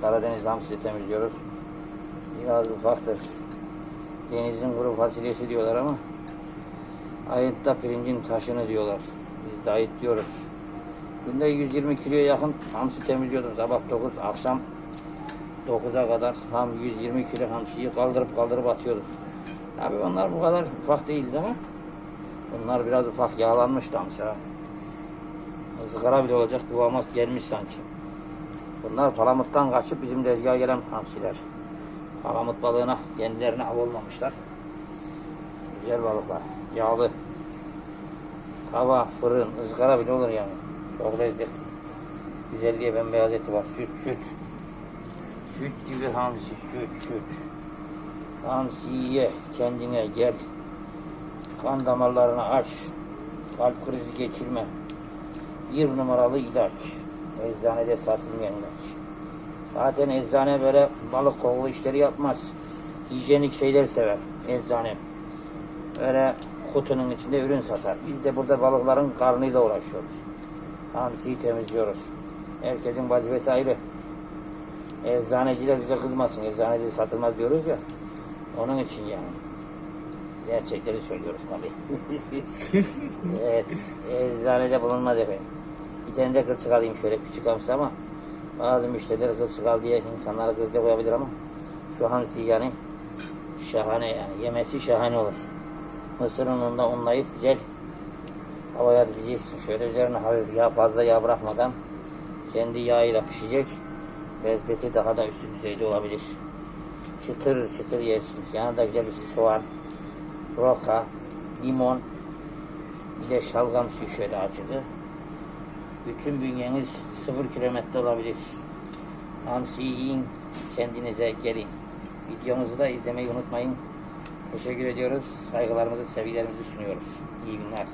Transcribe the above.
Karadeniz hamsi temizliyoruz. Biraz ufaktır. Denizin kuru fasulyesi diyorlar ama ayıtta pirincin taşını diyorlar. Biz de ayıt diyoruz. Günde 120 kiloya yakın hamsi temizliyordum. Sabah 9, akşam 9'a kadar tam 120 kilo hamsiyi kaldırıp kaldırıp atıyordum. Tabii onlar bu kadar ufak değildi ama bunlar biraz ufak yağlanmıştı hamsi ha. Izgara bile olacak kıvama gelmiş sanki. Bunlar palamuttan kaçıp bizim tezgaha gelen hamsiler. Palamut balığına kendilerine av olmamışlar. Güzel balıklar. Yağlı. Tava, fırın, ızgara bile olur yani. Çok lezzetli. Güzelliğe bembeyaz eti var. Süt, süt. Süt gibi hamsi, süt, süt. Hamsi ye, kendine gel. Kan damarlarını aç. Kalp krizi geçirme. Bir numaralı ilaç. Eczanede satılmayan ilaç. Zaten eczane böyle balık kokulu işleri yapmaz. Hijyenik şeyler sever eczane. Öyle kutunun içinde ürün satar. Biz de burada balıkların karnıyla uğraşıyoruz. Hamsiyi temizliyoruz. Herkesin vazifesi ayrı. Eczaneciler bize kızmasın. Eczanede satılmaz diyoruz ya. Onun için yani. Gerçekleri söylüyoruz tabii. evet. Eczanede bulunmaz efendim. De kılçık alayım şöyle küçük hamsi ama bazı müşteriler kılçık al diye insanlara kılçık koyabilir ama şu hamsi yani şahane yani. Yemesi şahane olur. Mısır ununda unlayıp güzel havaya dizeceksin. Şöyle üzerine hafif yağ fazla yağ bırakmadan kendi yağıyla pişecek. Lezzeti daha da üstü düzeyde olabilir. Çıtır çıtır yersiniz. Yanında güzel bir soğan, roka, limon, bir de şalgam suyu şöyle acılı. Bütün bünyeniz sıfır kilometre olabilir. Hamsi yiyin, kendinize gelin. Videomuzu da izlemeyi unutmayın. Teşekkür ediyoruz. Saygılarımızı, sevgilerimizi sunuyoruz. İyi günler.